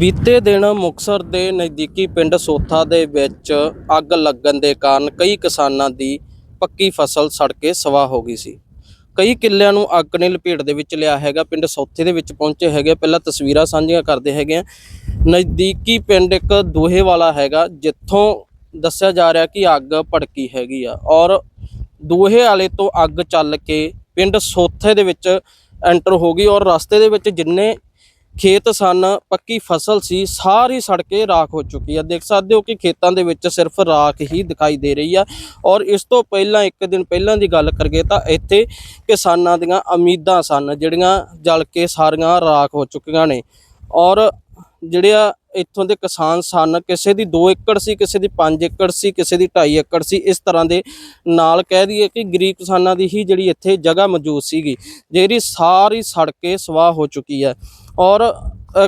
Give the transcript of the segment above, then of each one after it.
ਬੀਤੇ ਦਿਨ ਮੁਕਸਰ ਦੇ ਨਜ਼ਦੀਕੀ ਪਿੰਡ ਸੋਥਾ ਦੇ ਵਿੱਚ ਅੱਗ ਲੱਗਣ ਦੇ ਕਾਰਨ ਕਈ ਕਿਸਾਨਾਂ ਦੀ ਪੱਕੀ ਫਸਲ ਸੜ ਕੇ ਸਵਾਹ ਹੋ ਗਈ ਸੀ। ਕਈ ਕਿੱਲਿਆਂ ਨੂੰ ਅੱਗ ਨੇ ਲਪੇਟ ਦੇ ਵਿੱਚ ਲਿਆ ਹੈਗਾ। ਪਿੰਡ ਸੋਥੇ ਦੇ ਵਿੱਚ ਪਹੁੰਚੇ ਹੈਗੇ। ਪਹਿਲਾਂ ਤਸਵੀਰਾਂ ਸਾਂਝੀਆਂ ਕਰਦੇ ਹੈਗੇ ਆ ਨਜ਼ਦੀਕੀ ਪਿੰਡ ਇੱਕ ਦੋਹੇ ਵਾਲਾ ਹੈਗਾ, ਜਿੱਥੋਂ ਦੱਸਿਆ ਜਾ ਰਿਹਾ ਕਿ ਅੱਗ ਭੜਕੀ ਹੈਗੀ ਆ। ਔਰ ਦੋਹੇ ਵਾਲੇ ਤੋਂ ਅੱਗ ਚੱਲ ਕੇ ਪਿੰਡ ਸੋਥੇ ਦੇ ਵਿੱਚ ਐਂਟਰ ਹੋ ਗਈ ਔਰ ਰਸਤੇ ਦੇ ਵਿੱਚ ਜਿੰਨੇ ਖੇਤ ਸਨ, ਪੱਕੀ ਫਸਲ ਸੀ, ਸਾਰੀ ਸੜ ਕੇ ਰਾਖ ਹੋ ਚੁੱਕੀ ਹੈ ਦੇਖ ਸਕਦੇ ਹੋ ਕਿ ਖੇਤਾਂ ਦੇ ਵਿੱਚ ਸਿਰਫ ਰਾਖ ਹੀ ਦਿਖਾਈ ਦੇ ਰਹੀ ਆ। ਔਰ ਇਸ ਤੋਂ ਪਹਿਲਾਂ, ਇੱਕ ਦਿਨ ਪਹਿਲਾਂ ਦੀ ਗੱਲ ਕਰੀਏ ਤਾਂ ਇੱਥੇ ਕਿਸਾਨਾਂ ਦੀਆਂ ਉਮੀਦਾਂ ਸਨ, ਜਿਹੜੀਆਂ ਜਲ ਕੇ ਸਾਰੀਆਂ ਰਾਖ ਹੋ ਚੁੱਕੀਆਂ ਨੇ। ਔਰ ਜਿਹੜੇ ਆ ਇੱਥੋਂ ਦੇ ਕਿਸਾਨ ਸਨ, ਕਿਸੇ ਦੀ 2 ਏਕੜ ਸੀ, ਕਿਸੇ ਦੀ 5 ਏਕੜ ਸੀ, ਕਿਸੇ ਦੀ 2.5 ਏਕੜ ਸੀ, ਇਸ ਤਰ੍ਹਾਂ ਦੇ ਨਾਲ ਕਹਿ ਦਈਏ ਕਿ ਗਰੀਬ ਕਿਸਾਨਾਂ ਦੀ ਹੀ ਜਿਹੜੀ ਇੱਥੇ ਜਗ੍ਹਾ ਮੌਜੂਦ ਸੀਗੀ, ਜਿਹੜੀ ਸਾਰੀ ਸੜ ਕੇ ਸਵਾਹ ਹੋ ਚੁੱਕੀ ਹੈ ਔਰ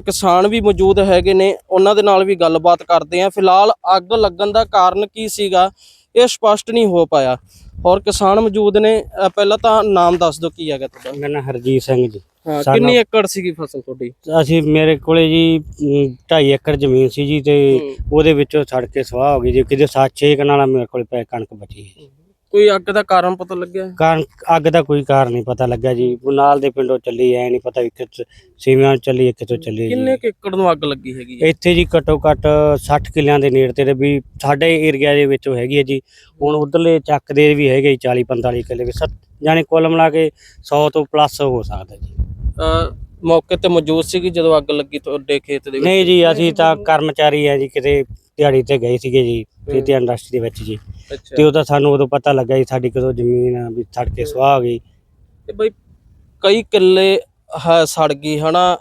ਕਿਸਾਨ ਵੀ ਮੌਜੂਦ ਹੈਗੇ ਨੇ ਉਹਨਾਂ ਦੇ ਨਾਲ ਵੀ ਗੱਲਬਾਤ ਕਰਦੇ ਆ। ਫਿਲਹਾਲ ਅੱਗ ਲੱਗਣ ਦਾ ਕਾਰਨ ਕੀ ਸੀਗਾ ਇਹ ਸਪਸ਼ਟ ਨਹੀਂ ਹੋ ਪਾਇਆ। ਔਰ ਕਿਸਾਨ ਮੌਜੂਦ ਨੇ ਪਹਿਲਾਂ ਤਾਂ ਨਾਮ ਦੱਸ ਦਿਓ ਕੀ ਹੈਗਾ ਤੁਹਾਡਾ? ਮੇਰਾ ਨਾਂ ਹਰਜੀਤ ਸਿੰਘ ਜੀ। ਹਾਂ ਕਿੰਨੀ ਏਕੜ ਸੀਗੀ ਫਸਲ ਤੁਹਾਡੀ? ਅਸੀਂ ਮੇਰੇ ਕੋਲੇ ਜੀ 2.5 ਏਕੜ ਜ਼ਮੀਨ ਸੀ ਜੀ ਤੇ ਉਹਦੇ ਵਿੱਚੋਂ ਸੜ ਕੇ ਸਵਾਹ ਹੋ ਗਈ ਜੀ। ਕਿਤੇ 7-6 ਕਨਾਲਾਂ ਮੇਰੇ ਕੋਲੇ ਪੈ ਕਣਕ ਬਚੀ ਹੈ। ਕੋਈ ਅੱਗ ਦਾ ਕਾਰਨ ਪਤਾ ਲੱਗਿਆ? ਕਾਰਨ ਅੱਗ ਦਾ ਕੋਈ ਕਾਰਨ ਨਹੀਂ ਪਤਾ ਲੱਗਾ ਜੀ। ਉਹ ਨਾਲ ਦੇ ਪਿੰਡੋਂ ਚੱਲੀ ਐ ਨਹੀਂ ਪਤਾ ਵੀ ਕਿੱਥੇ ਸੀਵਿਆਂ ਚੱਲੀ ਹੈ, ਕਿੱਥੋਂ ਚੱਲੀ ਕਿੰਨੇ ਕੁ ਏਕੜ ਨੂੰ ਅੱਗ ਲੱਗੀ ਹੈਗੀ ਹੈ? ਇੱਥੇ ਜੀ ਘੱਟੋ ਘੱਟ 60 ਕਿੱਲਿਆਂ ਦੇ ਨੇੜੇ ਤੇ ਵੀ ਸਾਡੇ ਏਰੀਆ ਦੇ ਵਿੱਚੋਂ ਹੈਗੀ ਹੈ ਜੀ। ਹੁਣ ਉਧਰਲੇ ਚੱਕ ਦੇ ਵੀ ਹੈਗੇ 40 45 ਕਿੱਲੇ ਵੀ। ਸੱਤ ਯਾਨੀ ਕੁੱਲ ਮਿਲਾ ਕੇ 100 ਤੋਂ ਪਲੱਸ ਹੋ ਸਕਦਾ ਜੀ। ਮੌਕੇ ਤੇ ਮੌਜੂਦ ਸੀਗੀ ਜਦੋਂ ਅੱਗ ਲੱਗੀ ਤੁਹਾਡੇ ਖੇਤ ਦੇ ਵਿੱਚ? ਨਹੀਂ ਜੀ ਅਸੀਂ ਤਾਂ ਕਰਮਚਾਰੀ ਆ ਜੀ ਕਿਤੇ ਦਿਹਾੜੀ ਤੇ ਗਏ ਸੀਗੇ ਜੀ ਤੇ ਇੰਡਸਟਰੀ ਦੇ ਵਿੱਚ ਜੀ। ਅੱਛਾ। ਤੇ ਉਹ ਤਾਂ ਸਾਨੂੰ ਉਦੋਂ ਪਤਾ ਲੱਗਾ ਜੀ ਸਾਡੀ ਕਦੋਂ ਜ਼ਮੀਨ ਆ ਵੀ ਸੜ ਕੇ ਸੁਆਹ ਗਈ। ਤੇ ਬਈ ਕਈ ਕਿੱਲੇ ਹ- ਸੜ ਗਈ ਹਨਾ?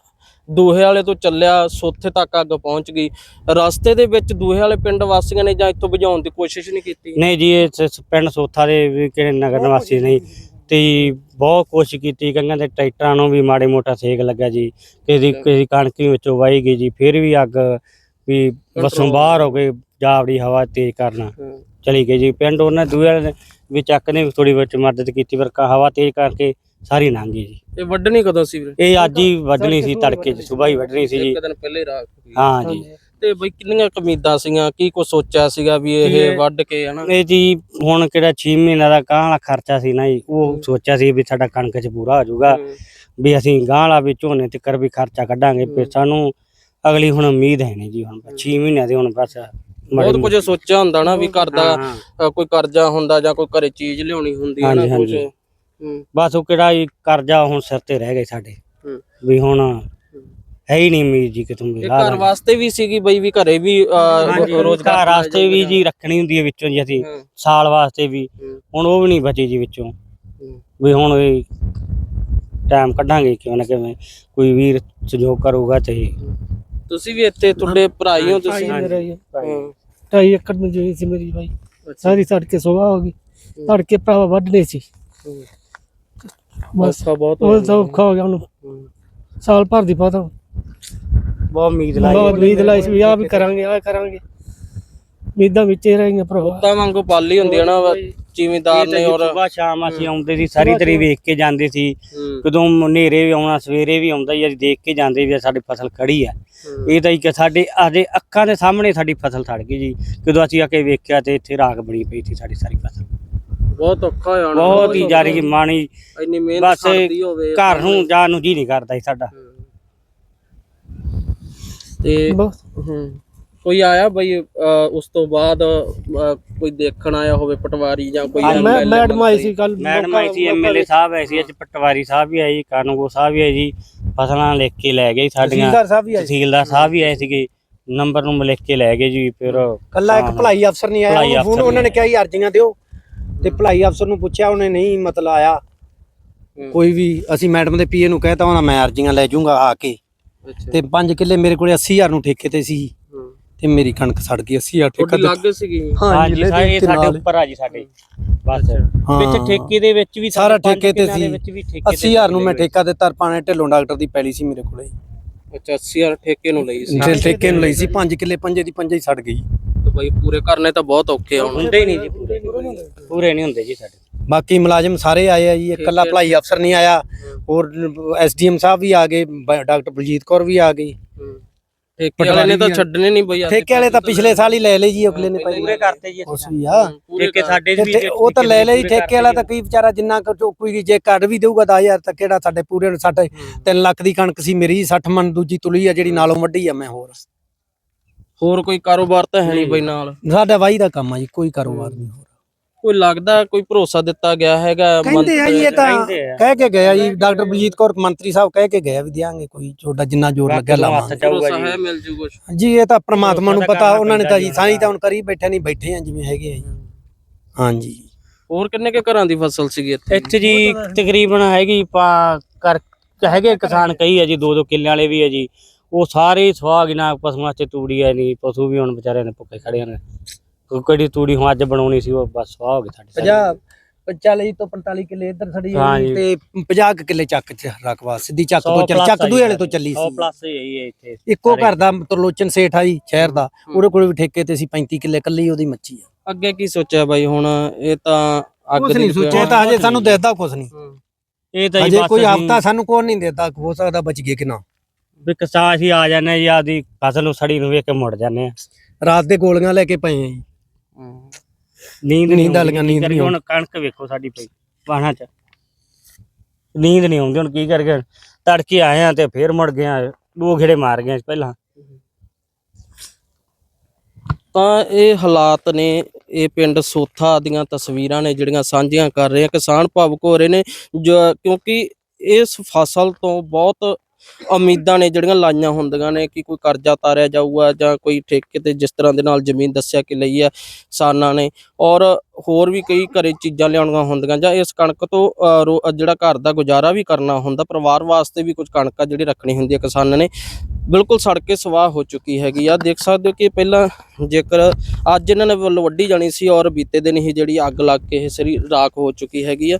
ਦੂਹੇ ਵਾਲੇ ਤੋਂ ਚੱਲਿਆ ਸੋਥੇ ਤੱਕ ਅੱਗ ਪਹੁੰਚ ਗਈ। ਰਸਤੇ ਦੇ ਵਿੱਚ ਦੂਹੇ ਵਾਲੇ ਪਿੰਡ ਵਾਸੀਆਂ ਨੇ ਜਾਂ ਇੱਥੋਂ ਬੁਝਾਉਣ ਦੀ ਕੋਸ਼ਿਸ਼ ਨਹੀਂ ਕੀਤੀ? ਨਹੀਂ ਜੀ ਇਹ ਸ- ਸ- ਪਿੰਡ ਸੋਥਾ ਦੇ ਵੀ ਕਿਹੜੇ ਨਗਰ ਨਿਵਾਸੀ ਨਹੀਂ ਤੇ ਬਹੁਤ ਕੋਸ਼ਿਸ਼ ਕੀਤੀ ਕਹਿੰਦੇ ਤੇ ਟਰੈਕਟਰਾਂ ਨੂੰ ਵੀ ਮਾੜੇ ਮੋਟਾ ਸੇਕ ਲੱਗਾ ਜੀ। ਕਿਸੇ ਕਿਸੇ ਕਣਕ ਵਿੱਚੋਂ ਵਾਈ ਗਈ ਜੀ ਫਿਰ ਵੀ ਅੱਗ ਵੀ ਬਸੋਂ ਬਾਹਰ ਹੋ ਗਏ ਜਾਵੜੀ ਹਵਾ ਤੇਜ਼ ਕਰਨਾ ਚਲੀ ਗਈ ਜੀ। ਪਿੰਡ ਉਹਨਾਂ ਦੂਏ ਵੀ ਚੱਕ ਨੇ ਥੋੜੀ ਬਹੁਤ ਮਦਦ ਕੀਤੀ ਪਰ ਕ- ਹਵਾ ਤੇਜ਼ ਕਰਕੇ ਸਾਰੀ ਲੰਘ ਗਈ ਜੀ। ਇਹ ਵੱਢਣੀ ਕਦੋਂ ਸੀ ਵੀਰੇ? ਇਹ ਅੱਜ ਹੀ ਵੱਢਣੀ ਸੀ ਤੜਕੇ ਚ ਸਵੇਰ ਹੀ ਵੱਢਣੀ ਸੀ ਜੀ। ਇੱਕ ਦਿਨ ਪਹਿਲੇ ਰਾਤ ਗਈ। ਹਾਂ ਜੀ। ਤੇ ਬਈ ਕਿੰਨੀਆਂ ਕੁ ਉਮੀਦਾਂ ਸੀਗੀਆਂ? ਕੀ ਕੁਝ ਸੋਚਿਆ ਸੀਗਾ ਵੀ ਇਹ ਵੱਢ ਕੇ ਹਨਾ? ਇਹ ਜੀ ਹੁਣ ਕਿਹੜਾ 6 ਮਹੀਨਿਆਂ ਦਾ ਗਾਂ ਵਾਲਾ ਖਰਚਾ ਸੀ ਨਾ ਜੀ ਉਹ ਸੋਚਿਆ ਸੀ ਵੀ ਸਾਡਾ ਕਣਕ ਚ ਪੂਰਾ ਹੋ ਜਾਊਗਾ ਵੀ ਅਸੀਂ ਗਾਂ ਵਾਲਾ ਵੀ ਝੋਨੇ ਤੇ ਕਰ ਵੀ ਖਰਚਾ ਕੱਢਾਂਗੇ ਫਿਰ ਸਾਨੂੰ ਅਗਲੀ ਹੁਣ ਉਮੀਦ ਹੈ ਨਹੀਂ ਜੀ ਹੁਣ 6 ਮਹੀਨਿਆਂ ਦੇ ਹੁਣ ਬਸ ਬਹੁਤ ਕੁਝ ਸੋਚਿਆ ਹੁੰਦਾ ਨਾ ਵੀ ਘਰ ਦਾ ਕੋਈ ਕਰਜ਼ਾ ਹੁੰਦਾ ਜਾਂ ਕੋਈ ਘਰੇ ਚੀਜ਼ ਲਿਆਉਣੀ ਹੁੰਦੀ ਹੈ ਨਾ ਕੁਝ। ਬਸ ਉਹ ਕਿਹੜਾ ਕਰਜ਼ਾ ਹੁਣ ਸਿਰ ਤੇ ਰਹਿ ਗਏ ਸਾਡੇ। ਵੀ ਹੁਣ ਹੈ ਹੀ ਨਹੀਂ ਉਮੀਦ ਜੀ ਕਿਤੋਂ ਵੀ ਇਹ ਘਰ ਵਾਸਤੇ ਵੀ ਸੀਗੀ ਬਈ ਵੀ ਘਰੇ ਵੀ ਰੋਜ਼ਗਾਰ ਵਾਸਤੇ ਵੀ ਜੀ ਰੱਖਣੀ ਹੁੰਦੀ ਹੈ ਵਿੱਚੋਂ ਜੀ ਅਸੀਂ ਹਾਂ, ਸਾਲ ਵਾਸਤੇ ਵੀ। ਹੂੰ, ਹੁਣ ਉਹ ਵੀ ਨਹੀਂ ਬਚੀ ਜੀ ਵਿੱਚੋਂ। ਹੂੰ। ਵੀ ਹੁਣ ਇਹ ਟਾਈਮ ਕੱਢਾਂਗੇ ਕਿਉਂ ਨਾ ਕਿਵੇਂ ਕੋਈ ਵੀਰ ਸਹਿਯੋਗ ਕਰੂਗਾ ਤੇ ਤੁਸੀਂ ਵੀ ਇੱਥੇ ਤੁਹਾਡੇ ਭਰਾ ਹੀ ਹੋ ਤੁਸੀਂ? ਹਾਂਜੀ। ਮੇਰਾ ਹੀ ਹੈ। ਹਾਂ, ਢਾਈ ਏਕੜ ਸੀ ਮੇਰੀ ਭਾਈ ਅੱਛਾ। ਸਾਰੀ ਸੜ ਕੇ ਸੁਆਹ ਹੋ ਗਈ। ਤੜਕੇ ਭਰਾਵਾ ਵੱਢਨੇ ਸੀ। ਹੂੰ। ਬਸ ਔਖਾ ਬਹੁਤ ਉਹ ਔਖਾ ਹੋ ਗਿਆ ਉਹਨੂੰ। ਹੂੰ। ਸਾਲ ਭਰ ਦੀ ਪਤਾ ਬਹੁਤ ਉਮੀਦ ਲਾਈ। ਬਹੁਤ ਉਮੀਦ ਲਾਈ ਸੀ ਵੀ ਆਹ ਵੀ ਕਰਾਂਗੇ ਆਹ ਕਰਾਂਗੇ। ਉਮੀਦਾਂ ਵਿੱਚ ਹੀ ਰਹੀਆਂ ਭਰਾਵਾ। ਤਾਂ ਵਾਂਗੂ ਪਾਲੀ ਹੁੰਦੀ ਹੈ ਨਾ ਜ਼ਿਮੀਦਾਰ ਨੇ ਔਰ ਸਵੇਰ ਸ਼ਾਮ ਅਸੀਂ ਆਉਂਦੇ ਸੀ ਸਾਰੀ ਤਰੀ ਵੇਖ ਕੇ ਜਾਂਦੇ ਸੀ। ਹੂੰ, ਕਦੋਂ ਹਨੇਰੇ ਵੀ ਆਉਣਾ ਸਵੇਰੇ ਵੀ ਆਉਂਦਾ ਜੀ ਅਸੀਂ ਦੇਖ ਕੇ ਜਾਂਦੇ ਵੀ ਸਾਡੀ ਫਸਲ ਖੜੀ ਆ। ਹੂੰ। ਇਹ ਤਾਂ ਹੀ ਕਿ ਸਾਡੇ ਆਦੇ ਅੱਖਾਂ ਦੇ ਸਾਹਮਣੇ ਸਾਡੀ ਫਸਲ ਸੜ ਗਈ ਜੀ। ਜਦੋਂ ਅਸੀਂ ਆ ਕੇ ਵੇਖਿਆ ਤੇ ਇੱਥੇ ਰਾਖ ਬਣੀ ਪਈ ਸੀ ਸਾਡੀ ਸਾਰੀ ਫਸਲ। ਬਹੁਤ ਔਖਾ ਹੋਇਆ ਹੋਣਾ, ਬਹੁਤ ਹੀ। ਜਾਰੀ ਮਾਣੀ ਇੰਨੀ ਮਿਹਨਤ ਕਰਦੀ ਹੋਵੇ ਘਰ ਨੂੰ ਜਾਣ ਨੂੰ ਜੀ ਨਹੀਂ ਕਰਦਾ ਸੀ ਸਾਡਾ। ਹੂੰ। ਤੇ ਬਸ। ਹੂੰ। ਕੋਈ ਆਇਆ ਬਈ ਅ, ਉਸ ਤੋਂ ਬਾਅਦ ਅ, ਕੋਈ ਦੇਖਣ ਆਇਆ ਹੋਵੇ ਪਟਵਾਰੀ ਜਾਂ ਕੋਈ ਮੈਂ MLA ਮੈਡਮ ਆਈ? ਸੀ ਕੱਲ ਮੈਡਮ ਆਈ ਸੀ ਐਮਐਲਏ ਸਾਹਿਬ ਆਏ ਸੀ ਅੱਜ ਪਟਵਾਰੀ ਸਾਹਿਬ ਵੀ ਆਏ ਜੀ ਕਾਨੂੰਗੋ ਸਾਹਿਬ ਵੀ ਆਏ ਜੀ ਫਸਲਾਂ ਲਿਖ ਕੇ ਲੈ ਗਏ ਜੀ ਸਾਡੀਆਂ। ਸਾਹਿਬ ਵੀ ਤਹਿਸੀਲਦਾਰ ਸਾਹਿਬ ਵੀ ਆਏ ਸੀਗੇ ਨੰਬਰ ਨੂੰ ਲਿਖ ਕੇ ਲੈ ਗਏ ਜੀ ਫਿਰ ਕੱਲਾ ਇੱਕ ਹਾਂ। ਭਲਾਈ ਅਫਸਰ ਨਹੀਂ ਆਇਆ ਭਲਾਈ ਉਹਨੂੰ ਅਫਸਰ ਉਹਨਾਂ ਨੇ ਨਹੀਂ ਕਿਹਾ ਜੀ ਅਰਜ਼ੀਆਂ ਦਿਓ। ਤੇ ਭਲਾਈ ਅਫਸਰ ਨੂੰ ਪੁੱਛਿਆ ਉਹਨੇ ਨਹੀਂ ਮਤਲਬ ਆਇਆ। ਹੂੰ। ਕੋਈ ਵੀ ਅਸੀਂ ਮੈਡਮ ਦੇ ਪੀਏ ਨੂੰ ਕਹਿਤਾ ਉਹਨਾਂ ਮੈਂ ਅਰਜ਼ੀਆਂ ਲੈ ਜਾਊਂਗਾ ਆ ਕੇ। ਤੇ 5 ਕਿੱਲੇ ਮੇਰੇ ਕੋਲੇ 80000 ਨੂੰ ਠੇਕੇ ਤੇ ਸੀ। ਹੂੰ। ਤੇ ਮੇਰੀ ਕਣਕ ਸੜ ਗਈ 80000 ਠੇਕਾ ਤੁਹਾਡੀ। ਲੱਗ ਸੀਗੀ? ਹਾਂਜੀ ਸਾਰੇ ਤੇ ਸਾਡੇ। ਉੱਪਰ ਆ ਜੀ ਸਾਡੇ। ਬਸ। ਹਾਂ। ਵਿੱਚ ਠੇਕੇ ਦੇ ਵਿੱਚ ਵੀ ਸਾਰਾ ਠੇਕੇ ਤੇ ਸੀ। ਵਿੱਚ ਵੀ ਠੇਕੇ ਤੇ 80000 ਨੂੰ ਮੈਂ ਠੇਕਾ ਦਿੱਤਾ ਪਾਣੇ ਢਿੱਲੋਂ ਡਾਕਟਰ ਦੀ ਪੈਲੀ ਸੀ ਮੇਰੇ ਕੋਲੇ। ਅੱਛਾ 80000 ਠੇਕੇ ਨੂੰ ਲਈ ਸੀ। ਠੇਕੇ ਨੂੰ ਲਈ ਸੀ 5 ਕਿੱਲੇ ਪੰਜੇ ਦੀ ਪੰਜੇ ਹੀ ਸੜ ਗਈ। ਤੇ ਬਈ ਪੂਰੇ ਕਰਨੇ ਤਾਂ ਬਹੁਤ ਔਖੇ ਆ ਹੁਣ। ਹੁੰਦੇ ਹੀ ਨਹੀਂ ਜੀ ਪੂਰੇ। ਪੂਰੇ ਨਹੀਂ ਹੁੰਦੇ ਜੀ ਸਾਡੇ। ਬਾਕੀ ਮੁਲਾਜ਼ਮ ਸਾਰੇ ਆਏ ਆ ਜੀ ਇਕੱਲਾ ਭਲਾਈ ਅਫਸਰ ਨਹੀਂ ਆਇਆ। ਹੋਰ ਐਸਡੀਐਮ ਸਾਹਿਬ ਵੀ ਆ ਗਏ ਬ- ਡਾਕਟਰ ਬਲਜੀਤ ਕੌਰ ਵੀ ਆ ਗਈ। ਠੇਕੇ ਵਾਲੇ ਨੇ ਤਾਂ ਛੱਡਣੇ ਨਹੀਂ ਬਈ ਠੇਕੇ ਵਾਲੇ ਤਾਂ ਪਿਛਲੇ ਸਾਲ ਹੀ ਲੈ ਲਏ ਜੀ ਅਗਲੇ ਨੇ ਪੂਰੇ ਕਰਤੇ ਜੀ ਉਸ ਵੀ ਆ। ਠੇਕੇ ਸਾਡੇ ਠੇ- ਉਹ ਤਾਂ ਲੈ ਲਈ ਠੇਕੇ ਵਾਲਾ ਤਾਂ ਕੀ ਵਿਚਾਰਾ ਜਿੰਨਾ ਕੁ ਕੋਈ ਜੇ ਕੱਢ ਵੀ ਦੇਊਗਾ 10000 ਤਾਂ ਕਿਹੜਾ ਸਾਡੇ ਪੂਰੇ ਨੂੰ ਸਾਡੇ 3 ਲੱਖ ਦੀ ਕਣਕ ਸੀ ਮੇਰੀ 60 ਮਣ ਦੂਜੀ ਤੁਲੀ ਆ ਜਿਹੜੀ ਨਾਲੋਂ ਵੱਡੀ ਆ ਮੈਂ ਹੋਰ। ਹੋਰ ਕੋਈ ਕਾਰੋਬਾਰ ਤਾਂ ਹੈ ਨਹੀਂ ਬਈ ਨਾਲ। ਸਾਡਾ ਵਾਈ ਦਾ ਕੰਮ ਆ ਜੀ ਕੋਈ ਕਾਰੋਬਾਰ ਨਹੀਂ ਹੋਰ। ਕੋਈ ਲੱਗਦਾ ਕੋਈ ਭਰੋਸਾ ਦਿੱਤਾ ਗਿਆ ਹੈਗਾ ਕਹਿੰਦੇ ਆ ਜੀ ਇਹ ਤਾਂ ਕਹਿੰਦੇ ਆ। ਕਹਿ ਕੇ ਗਿਆ ਜੀ ਡਾਕਟਰ ਬਲਜੀਤ ਕੌਰ ਮੰਤਰੀ ਸਾਹਿਬ ਕਹਿ ਕੇ ਗਿਆ ਵੀ ਦਿਆਂਗੇ ਕੋਈ ਛੋਟਾ ਜਿੰਨਾ ਜ਼ੋਰ ਲੱਗਿਆ ਲਾਵਾਂਗੇ। ਭਰੋਸਾ ਹੈ ਮਿਲ ਜੂ। ਕੁਛ ਜੀ ਇਹ ਤਾਂ ਪ੍ਰਮਾਤਮਾ ਨੂੰ ਪਤਾ ਉਹਨਾਂ ਨੇ ਤਾਂ ਜੀ ਸਾਈ ਤਾਂ ਹੁਣ ਕਰੀ ਬੈਠੇ ਨਹੀਂ ਬੈਠੇ ਆ ਜਿਵੇਂ ਹੈਗੇ ਆ ਜੀ। ਹਾਂਜੀ। ਹੋਰ ਕਿੰਨੇ ਕੇ ਘਰਾਂ ਦੀ ਫਸਲ ਸੀਗੀ ਇੱਥੇ? ਇੱਥੇ ਜੀ ਤਕਰੀਬਨ ਹੈਗੀ ਪਾ ਕਰ ਹੈਗੇ ਕਿਸਾਨ ਕਈ ਆ ਜੀ ਦੋ ਦੋ ਕਿੱਲਿਆਂ ਵਾਲੇ ਵੀ ਆ ਜੀ। ਉਹ ਸਾਰੇ ਸਵਾਹ ਗਿਨਾ ਪਸ਼ੂਆਂ 'ਚ ਤੂੜੀ ਐ ਨਹੀਂ ਪਸ਼ੂ ਵੀ ਹੁਣ ਵਿਚਾਰਿਆਂ ਨੇ ਭੁੱਖੇ ਖੜੇ ਨੇ ਕੋਈ ਕਿਹੜੀ ਤੂੜੀ ਹੁਣ ਅੱਜ ਬਣਾਉਣੀ ਸੀ ਉਹ ਬਸ ਸਵਾਹ ਹੋ ਗਈ ਸਾਡੀ ਸਾਰੀ। 50 40 ਤੋਂ 45 ਕਿੱਲੇ ਇੱਧਰ ਸੜੀ ਹਾਂ ਜੀ। ਤੇ 50 ਕੁ ਕਿੱਲੇ ਚੱਕ ਚ ਰਕਵਾ ਸਿੱਧੀ ਚੱਕ ਤੋਂ ਚੱਲ ਚੱਕ ਦੂਏ ਵਾਲੇ। ਤੋਂ ਚੱਲੀ ਸੌ ਸੀ ਪਲੱਸ ਹੀ ਹੈ ਇੱਥੇ ਇੱਕੋ। ਘਰ ਦਾ ਤਰਲੋਚਨ ਸੇਠ ਆ ਜੀ ਸ਼ਹਿਰ ਦਾ ਉਹਦੇ ਕੋਲ ਵੀ ਠੇਕੇ ਤੇ ਸੀ 35 ਕਿੱਲੇ ਕੱਲੀ ਉਹਦੀ ਮੱਛੀ ਆ ਅੱਗੇ ਕੀ ਸੋਚਿਆ ਬਾਈ ਹੁਣ ਇਹ ਤਾਂ ਅੱਗ ਨਹੀਂ ਸੋਚਿਆ ਤਾਂ ਹਜੇ ਸਾਨੂੰ ਦਿਸਦਾ ਕੁਛ ਨਹੀਂ। ਇਹ ਤਾਂ ਜੀ ਹਜੇ ਬਸ ਕੋਈ ਅਸੀਂ- ਹਫਤਾ ਸਾਨੂੰ ਕੋਈ ਨਹੀਂ ਦਿੰਦਾ ਹੋ ਸਕਦਾ ਬਚ ਗਏ ਕਿ ਨਾ ਵੀ ਕਿਸਾਨ ਅਸੀਂ ਆ ਜਾਂਦੇ ਜੀ ਆਦੀ ਫਸਲ ਨੂੰ ਸੜੀ ਨੂੰ ਵੇਖ ਕੇ ਮੁੜ ਜਾਂਦੇ ਆ ਰਾਤ ਦੇ ਗੋਲੀਆਂ ਲੈ ਕੇ ਪਏ ਆ ਜੀ। ਨੀਂਦ ਨੀਂਦ ਆਉਂਦੀ, ਵਾਲੀਆਂ ਨੀਂਦ ਨਹੀਂ ਹੁਣ ਕਣਕ ਵੇਖੋ ਸਾਡੀ ਪਈ ਬਾਹਾਂ 'ਚ। ਨੀਂਦ ਨਹੀਂ ਆਉਂਦੀ ਹੁਣ ਕੀ ਕਰਕੇ ਤੜਕੇ ਆਏ ਆ ਤੇ ਫੇਰ ਮੁੜ ਗਏ ਆ ਦੋ ਘੇੜੇ ਮਾਰ ਗਏ ਪਹਿਲਾਂ। ਤਾਂ ਇਹ ਹਾਲਾਤ ਨੇ ਇਹ ਪਿੰਡ ਸੋਥਾ ਦੀਆਂ ਤਸਵੀਰਾਂ ਨੇ ਜਿਹੜੀਆਂ ਸਾਂਝੀਆਂ ਕਰ ਰਹੇ ਆ ਕਿਸਾਨ ਭਾਵੁਕ ਹੋ ਰਹੇ ਨੇ ਜੋ- ਕਿਉਂਕਿ ਇਸ ਫਸਲ ਤੋਂ ਬਹੁਤ ਉਮੀਦਾਂ ਨੇ ਜਿਹੜੀਆਂ ਲਾਈਆਂ ਹੁੰਦੀਆਂ ਨੇ ਕਿ ਕੋਈ ਕਰਜ਼ਾ ਤਾਰਿਆ ਜਾਊਗਾ ਜਾਂ ਕੋਈ ਠੇਕੇ ਤੇ ਜਿਸ ਤਰ੍ਹਾਂ ਦੇ ਨਾਲ ਜ਼ਮੀਨ ਦੱਸਿਆ ਕਿ ਲਈ ਹੈ ਕਿਸਾਨਾਂ ਨੇ ਔਰ ਹੋਰ ਵੀ ਕਈ ਘਰੇ ਚੀਜ਼ਾਂ ਲਿਆਉਣੀਆਂ ਹੁੰਦੀਆਂ ਜਾਂ ਇਸ ਕਣਕ ਤੋਂ ਜਿਹੜਾ ਘਰ ਦਾ ਗੁਜ਼ਾਰਾ ਵੀ ਕਰਨਾ ਹੁੰਦਾ, ਪਰਿਵਾਰ ਵਾਸਤੇ ਵੀ ਕੁਝ ਕਣਕਾਂ ਜਿਹੜੀ ਰੱਖਣੀ ਹੁੰਦੀ ਹੈ ਕਿਸਾਨਾਂ ਨੇ। ਬਿਲਕੁਲ ਸੜ ਕੇ ਸਵਾਹ ਹੋ ਚੁੱਕੀ ਹੈਗੀ ਆ। ਦੇਖ ਸਕਦੇ ਹੋ ਕਿ ਪਹਿਲਾਂ ਜੇਕਰ ਅੱਜ ਇਹਨਾਂ ਨੇ ਵੱਲੋਂ ਵੱਢੀ ਜਾਣੀ ਸੀ ਔਰ ਬੀਤੇ ਦਿਨ ਹੀ ਜਿਹੜੀ ਅੱਗ ਲੱਗ ਕੇ ਇਹ ਸਰੀ ਰਾਖ ਹੋ ਚੁੱਕੀ ਹੈਗੀ ਆ।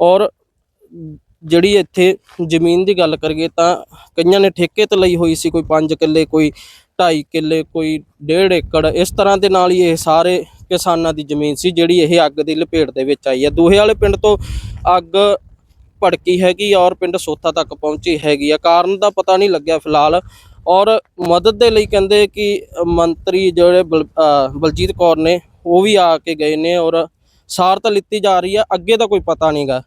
ਔਰ ਜਿਹੜੀ ਇੱਥੇ ਜ਼ਮੀਨ ਦੀ ਗੱਲ ਕਰੀਏ ਤਾਂ ਕਈਆਂ ਨੇ ਠੇਕੇ ਤੇ ਲਈ ਹੋਈ ਸੀ ਕੋਈ 5 ਕਿੱਲੇ, ਕੋਈ 2.5 ਕਿੱਲੇ, ਕੋਈ 1.5 ਏਕੜ। ਇਸ ਤਰ੍ਹਾਂ ਦੇ ਨਾਲ ਹੀ ਇਹ ਸਾਰੇ ਕਿਸਾਨਾਂ ਦੀ ਜ਼ਮੀਨ ਸੀ ਜਿਹੜੀ ਇਹ ਅੱਗ ਦੀ ਲਪੇਟ ਦੇ ਵਿੱਚ ਆਈ ਹੈ। ਦੂਹੇ ਵਾਲੇ ਪਿੰਡ ਤੋਂ ਅੱਗ ਭੜਕੀ ਹੈਗੀ ਔਰ ਪਿੰਡ ਸੋਥਾ ਤੱਕ ਪਹੁੰਚੀ ਹੈਗੀ ਆ। ਕਾਰਨ ਦਾ ਪਤਾ ਨਹੀਂ ਲੱਗਿਆ ਫਿਲਹਾਲ ਔਰ ਮਦਦ ਦੇ ਲਈ ਕਹਿੰਦੇ ਕਿ ਮੰਤਰੀ ਜਿਹੜੇ ਬਲ- ਅਹ ਬਲਜੀਤ ਕੌਰ ਨੇ ਉਹ ਵੀ ਆ ਕੇ ਗਏ ਨੇ ਔਰ ਸਾਰ ਤਾਂ ਲਿੱਤੀ ਜਾ ਰਹੀ ਆ। ਅੱਗੇ ਦਾ ਕੋਈ ਪਤਾ ਨਹੀਂਗਾ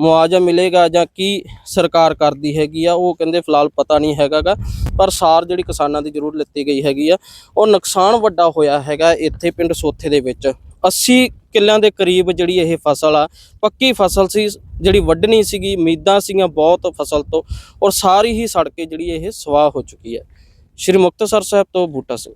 ਮੁਆਵਜ਼ਾ ਮਿਲੇਗਾ ਜਾਂ ਕੀ ਸਰਕਾਰ ਕਰਦੀ ਹੈਗੀ ਆ, ਉਹ ਕਹਿੰਦੇ ਫਿਲਹਾਲ ਪਤਾ ਨਹੀਂ ਹੈਗਾਗਾ, ਪਰ ਸਾਰ ਜਿਹੜੀ ਕਿਸਾਨਾਂ ਦੀ ਜ਼ਰੂਰ ਲਿੱਤੀ ਗਈ ਹੈਗੀ ਆ, ਉਹ ਨੁਕਸਾਨ ਵੱਡਾ ਹੋਇਆ ਹੈਗਾ ਇੱਥੇ ਪਿੰਡ ਸੋਥੇ ਦੇ ਵਿੱਚ। 80 ਕਿੱਲਿਆਂ ਦੇ ਕਰੀਬ ਜਿਹੜੀ ਇਹ ਫਸਲ ਆ, ਪੱਕੀ ਫਸਲ ਸੀ, ਜਿਹੜੀ ਵੱਢਣੀ ਸੀਗੀ, ਉਮੀਦਾਂ ਸੀਗੀਆਂ ਬਹੁਤ ਫਸਲ ਤੋਂ, ਔਰ ਸਾਰੀ ਹੀ ਸੜ ਕੇ ਜਿਹੜੀ ਇਹ ਸਵਾਹ ਹੋ ਚੁੱਕੀ ਹੈ। ਸ਼੍ਰੀ ਮੁਕਤਸਰ ਸਾਹਿਬ ਤੋਂ ਬੂਟਾ ਸਿੰਘ।